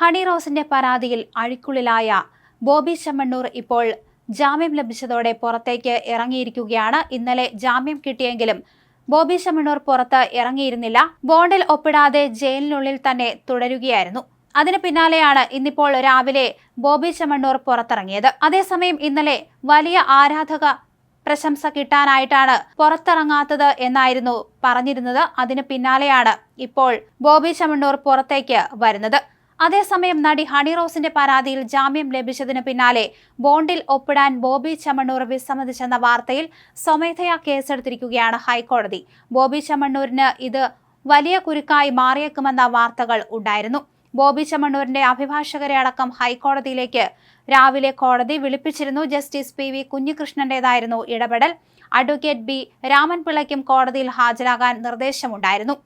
Honey റോസിന്റെ പരാതിയിൽ അഴിക്കുള്ളിലായ ബോബി ചെമ്മണ്ണൂർ ഇപ്പോൾ ജാമ്യം ലഭിച്ചതോടെ പുറത്തേക്ക് ഇറങ്ങിയിരിക്കുകയാണ്. ഇന്നലെ ജാമ്യം കിട്ടിയെങ്കിലും ബോബി ചെമ്മണ്ണൂർ പുറത്ത് ഇറങ്ങിയിരുന്നില്ല. ബോണ്ടിൽ ഒപ്പിടാതെ ജയിലിനുള്ളിൽ തന്നെ തുടരുകയായിരുന്നു. അതിന് പിന്നാലെയാണ് ഇന്നിപ്പോൾ രാവിലെ ബോബി ചെമ്മണ്ണൂർ പുറത്തിറങ്ങിയത്. അതേസമയം ഇന്നലെ വലിയ ആരാധക പ്രശംസ കിട്ടാനായിട്ടാണ് പുറത്തിറങ്ങാത്തത് എന്നായിരുന്നു പറഞ്ഞിരുന്നത്. അതിന് പിന്നാലെയാണ് ഇപ്പോൾ ബോബി ചെമ്മണ്ണൂർ പുറത്തേക്ക് വരുന്നത്. അതേസമയം നടി ഹണി റോസിന്റെ പരാതിയിൽ ജാമ്യം ലഭിച്ചതിന് പിന്നാലെ ബോണ്ടിൽ ഒപ്പിടാൻ ബോബി ചമ്മണ്ണൂർ വിസമ്മതിച്ചെന്ന വാർത്തയിൽ സ്വമേധയാ കേസെടുത്തിരിക്കുകയാണ് ഹൈക്കോടതി. ബോബി ചമ്മണ്ണൂരിന് ഇത് വലിയ കുരുക്കായി മാറിയേക്കുമെന്ന വാർത്തകൾ ഉണ്ടായിരുന്നു. ബോബി ചമ്മണ്ണൂരിന്റെ അഭിഭാഷകരെ അടക്കം ഹൈക്കോടതിയിലേക്ക് രാവിലെ കോടതി വിളിപ്പിച്ചിരുന്നു. ജസ്റ്റിസ് പി വി കുഞ്ഞികൃഷ്ണന്റേതായിരുന്നു ഇടപെടൽ. അഡ്വക്കേറ്റ് ബി രാമൻപിള്ളയ്ക്കും കോടതിയിൽ ഹാജരാകാൻ നിർദ്ദേശമുണ്ടായിരുന്നു.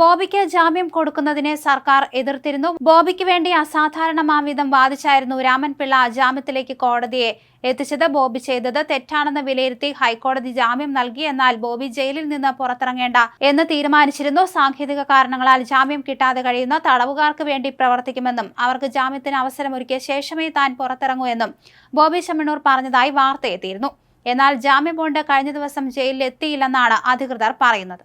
ബോബിക്ക് ജാമ്യം കൊടുക്കുന്നതിനെ സർക്കാർ എതിർത്തിരുന്നു. ബോബിക്ക് വേണ്ടി അസാധാരണമാവിധം വാദിച്ചായിരുന്നു രാമൻപിള്ള ജാമ്യത്തിലേക്ക് കോടതിയെ എത്തിച്ചത്. ബോബി ചെയ്തത് തെറ്റാണെന്ന് വിലയിരുത്തി ഹൈക്കോടതി ജാമ്യം നൽകി എന്നാൽ ബോബി ജയിലിൽ നിന്ന് പുറത്തിറങ്ങേണ്ട എന്ന് തീരുമാനിച്ചിരുന്നു. സാങ്കേതിക കാരണങ്ങളാൽ ജാമ്യം കിട്ടാതെ കഴിയുന്ന തടവുകാർക്ക് വേണ്ടി പ്രവർത്തിക്കുമെന്നും അവർക്ക് ജാമ്യത്തിന് അവസരമൊരുക്കിയ ശേഷമേ താൻ പുറത്തിറങ്ങൂ എന്നും ബോബി ചെമ്മണ്ണൂർ പറഞ്ഞതായി വാർത്തയെത്തിയിരുന്നു. എന്നാൽ ജാമ്യം ബോണ്ട് കഴിഞ്ഞ ദിവസം ജയിലിൽ എത്തിയില്ലെന്നാണ് അധികൃതർ പറയുന്നത്.